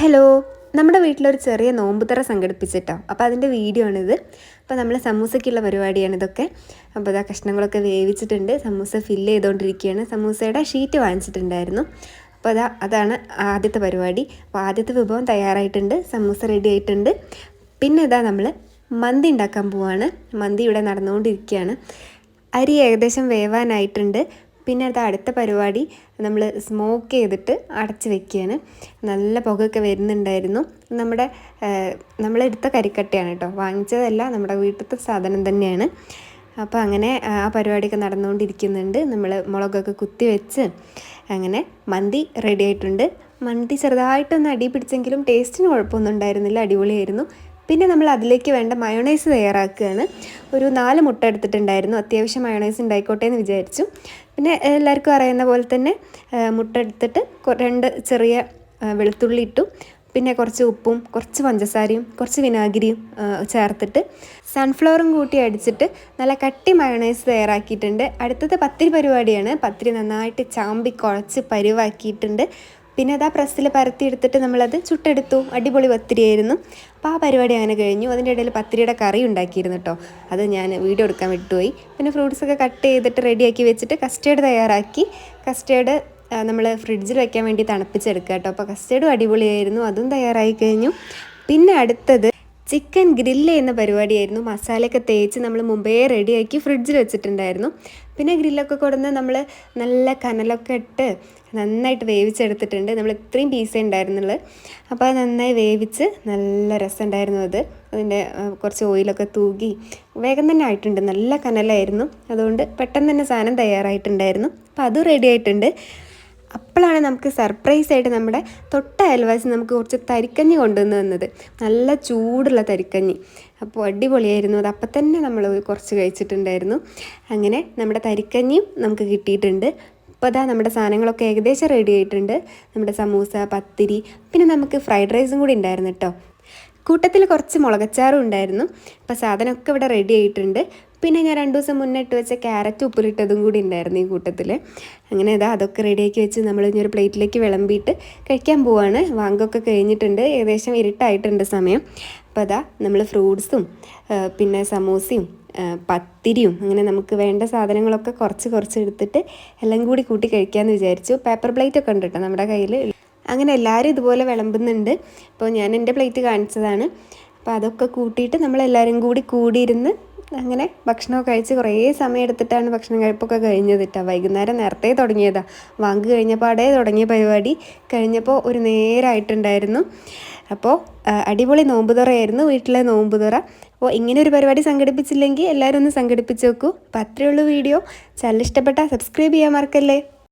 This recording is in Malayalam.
ഹലോ നമ്മുടെ വീട്ടിലൊരു ചെറിയ നോമ്പുതറ സംഘടിപ്പിച്ചിട്ടോ. അപ്പോൾ അതിന്റെ വീഡിയോ ആണിത്. അപ്പോൾ നമ്മൾ സമൂസയ്ക്കുള്ള പരിപാടിയാണ് ഇതൊക്കെ. അപ്പോൾ ഇതാ കഷ്ണങ്ങളൊക്കെ വേവിച്ചിട്ടുണ്ട്. സമൂസ ഫില്ല് ചെയ്തുകൊണ്ടിരിക്കുകയാണ് സമൂസയുടെ ഷീറ്റ് വാങ്ങിച്ചിട്ടുണ്ടായിരുന്നു. അപ്പോൾ അതാ അതാണ് ആദ്യത്തെ പരിപാടി. അപ്പോൾ ആദ്യത്തെ വിഭവം തയ്യാറായിട്ടുണ്ട്. സമൂസ റെഡി ആയിട്ടുണ്ട്. പിന്നെ ഇതാ നമ്മൾ മന്തി ഉണ്ടാക്കാൻ പോവാണ്. മന്തി ഇവിടെ നടന്നുകൊണ്ടിരിക്കുകയാണ്. അരി ഏകദേശം വേവാനായിട്ടുണ്ട്. പിന്നെ അത് അടുത്ത പരിപാടി നമ്മൾ സ്മോക്ക് ചെയ്തിട്ട് അടച്ച് വെക്കുകയാണ് നല്ല പുകയൊക്കെ വരുന്നുണ്ടായിരുന്നു. നമ്മുടെ നമ്മളെടുത്ത കരിക്കട്ടയാണ് കേട്ടോ വാങ്ങിച്ചതല്ല നമ്മുടെ വീട്ടിലത്തെ സാധനം തന്നെയാണ്. അപ്പോൾ അങ്ങനെ ആ പരിപാടിയൊക്കെ നടന്നുകൊണ്ടിരിക്കുന്നുണ്ട്. നമ്മൾ മുളകൊക്കെ കുത്തി വെച്ച് അങ്ങനെ മന്തി റെഡി ആയിട്ടുണ്ട്. മന്തി ചെറുതായിട്ടൊന്ന് അടി പിടിച്ചെങ്കിലും ടേസ്റ്റിന് കുഴപ്പമൊന്നും ഉണ്ടായിരുന്നില്ല. അടിപൊളിയായിരുന്നു. പിന്നെ നമ്മൾ അതിലേക്ക് വേണ്ട മയോണൈസ് തയ്യാറാക്കുകയാണ്. ഒരു നാല് മുട്ട എടുത്തിട്ടുണ്ടായിരുന്നു. അത്യാവശ്യം മയോണൈസ് ഉണ്ടായിക്കോട്ടെ എന്ന് വിചാരിച്ചു. പിന്നെ എല്ലാവർക്കും അറിയുന്ന പോലെ തന്നെ മുട്ട എടുത്തിട്ട് രണ്ട് ചെറിയ വെളുത്തുള്ളി ഇട്ടു. പിന്നെ കുറച്ച് ഉപ്പും കുറച്ച് പഞ്ചസാരയും കുറച്ച് വിനാഗിരിയും ചേർത്തിട്ട് സൺഫ്ലവറും കൂട്ടി അടിച്ചിട്ട് നല്ല കട്ടി മയണൈസ് തയ്യാറാക്കിയിട്ടുണ്ട്. അടുത്തത് പത്തിരി പരിപാടിയാണ്. പത്തിരി നന്നായിട്ട് ചാമ്പി കുഴച്ച് പരിവാക്കിയിട്ടുണ്ട്. പിന്നെ അത് ആ പ്രസ്സിൽ പരത്തി എടുത്തിട്ട് നമ്മളത് ചുട്ടെടുത്തു. അടിപൊളി പത്തിരിയായിരുന്നു. അപ്പോൾ ആ പരിപാടി അങ്ങനെ കഴിഞ്ഞു. അതിന്റെ ഇടയിൽ പത്തിരിയുടെ കറി ഉണ്ടാക്കിയിരുന്നു കേട്ടോ അത് ഞാൻ വീഡിയോ എടുക്കാൻ വിട്ടുപോയി. പിന്നെ ഫ്രൂട്ട്സ് ഒക്കെ കട്ട് ചെയ്തിട്ട് റെഡിയാക്കി വെച്ചിട്ട് കസ്റ്റേർഡ് തയ്യാറാക്കി. കസ്റ്റേർഡ് നമ്മൾ ഫ്രിഡ്ജിൽ വെക്കാൻ വേണ്ടി തണുപ്പിച്ചെടുക്കുക കേട്ടോ അപ്പോൾ കസ്റ്റേർഡും അടിപൊളിയായിരുന്നു. അതും തയ്യാറായി കഴിഞ്ഞു. പിന്നെ അടുത്തത് ചിക്കൻ ഗ്രില്ല് ചെയ്യുന്ന പരിപാടിയായിരുന്നു. മസാലയൊക്കെ തേച്ച് നമ്മൾ മുമ്പേ റെഡിയാക്കി ഫ്രിഡ്ജിൽ വെച്ചിട്ടുണ്ടായിരുന്നു. പിന്നെ ഗ്രില്ലൊക്കെ കൊടുന്ന് നമ്മൾ നല്ല കനലൊക്കെ ഇട്ട് നന്നായിട്ട് വേവിച്ചെടുത്തിട്ടുണ്ട്. നമ്മൾ ഇത്രയും പീസേ ഉണ്ടായിരുന്നുള്ളൂ. അപ്പോൾ അത് നന്നായി വേവിച്ച് നല്ല രസമുണ്ടായിരുന്നു അത്. അതിന്റെ കുറച്ച് ഓയിലൊക്കെ തൂകി വേഗം തന്നെ ആയിട്ടുണ്ട്. നല്ല കനലായിരുന്നു. അതുകൊണ്ട് പെട്ടെന്ന് തന്നെ സാധനം തയ്യാറായിട്ടുണ്ടായിരുന്നു. അപ്പോൾ അതും റെഡി ആയിട്ടുണ്ട്. അപ്പോഴാണ് നമുക്ക് സർപ്രൈസ് ആയിട്ട് നമ്മുടെ തൊട്ട അയൽവാസി നമുക്ക് കുറച്ച് തരിക്കഞ്ഞി കൊണ്ടുവന്ന് തന്നത്. നല്ല ചൂടുള്ള തരിക്കഞ്ഞി. അപ്പോൾ അടിപൊളിയായിരുന്നു. അത് അപ്പം തന്നെ നമ്മൾ കുറച്ച് കഴിച്ചിട്ടുണ്ടായിരുന്നു. അങ്ങനെ നമ്മുടെ തരിക്കഞ്ഞിയും നമുക്ക് കിട്ടിയിട്ടുണ്ട്. അപ്പോൾ അതാ നമ്മുടെ സാധനങ്ങളൊക്കെ ഏകദേശം റെഡി ആയിട്ടുണ്ട്. നമ്മുടെ സമൂസ പത്തിരി പിന്നെ നമുക്ക് ഫ്രൈഡ് റൈസും കൂടി ഉണ്ടായിരുന്നു കേട്ടോ. കൂട്ടത്തിൽ കുറച്ച് മുളകച്ചാറും ഉണ്ടായിരുന്നു. അപ്പോൾ സാധനമൊക്കെ ഇവിടെ റെഡി ആയിട്ടുണ്ട്. പിന്നെ ഞാൻ രണ്ട് ദിവസം മുന്നേ ഇട്ട് വെച്ച ക്യാരറ്റ് ഉപ്പിലിട്ടതും കൂടി ഉണ്ടായിരുന്നു ഈ കൂട്ടത്തിൽ അങ്ങനെ ഇതാ അതൊക്കെ റെഡിയാക്കി വെച്ച് നമ്മൾ ഇനി ഒരു പ്ലേറ്റിലേക്ക് വിളമ്പിയിട്ട് കഴിക്കാൻ പോവാണ്. വാങ്കൊക്കെ കഴിഞ്ഞിട്ടുണ്ട്. ഏകദേശം ഇരുട്ടായിട്ടുണ്ട് സമയം. അപ്പോൾ അതാ നമ്മൾ ഫ്രൂട്ട്സും പിന്നെ സമൂസയും പത്തിരിയും അങ്ങനെ നമുക്ക് വേണ്ട സാധനങ്ങളൊക്കെ കുറച്ച് കുറച്ച് എടുത്തിട്ട് എല്ലാം കൂടി കൂട്ടി കഴിക്കാമെന്ന് വിചാരിച്ചു. പേപ്പർ പ്ലേറ്റ് ഒക്കെ ഉണ്ട് കേട്ടോ നമ്മുടെ കയ്യിൽ അങ്ങനെ എല്ലാവരും ഇതുപോലെ വിളമ്പുന്നുണ്ട്. അപ്പോൾ ഞാൻ എന്റെ പ്ലേറ്റ് കാണിച്ചതാണ്. അപ്പോൾ അതൊക്കെ കൂട്ടിയിട്ട് നമ്മളെല്ലാവരും കൂടി കൂടിയിരുന്ന് അങ്ങനെ ഭക്ഷണമൊക്കെ കഴിച്ച് കുറേ സമയം എടുത്തിട്ടാണ് ഭക്ഷണം കഴിപ്പൊക്കെ കഴിഞ്ഞത് കേട്ടോ വൈകുന്നേരം നേരത്തെ തുടങ്ങിയതാ. വാങ്ങ് കഴിഞ്ഞപ്പാടേ തുടങ്ങിയ പരിപാടി കഴിഞ്ഞപ്പോൾ ഒരു നേരമായിട്ടുണ്ടായിരുന്നു അപ്പോൾ അടിപൊളി നോമ്പുതുറയായിരുന്നു വീട്ടിലെ നോമ്പുതുറ അപ്പോൾ ഇങ്ങനെ ഒരു പരിപാടി സംഘടിപ്പിച്ചില്ലെങ്കിൽ എല്ലാവരും ഒന്ന് സംഘടിപ്പിച്ച് നോക്കൂ. അപ്പോൾ അത്രയുള്ളൂ വീഡിയോ. ചാനൽ ഇഷ്ടപ്പെട്ടാൽ സബ്സ്ക്രൈബ് ചെയ്യാൻ മറക്കല്ലേ?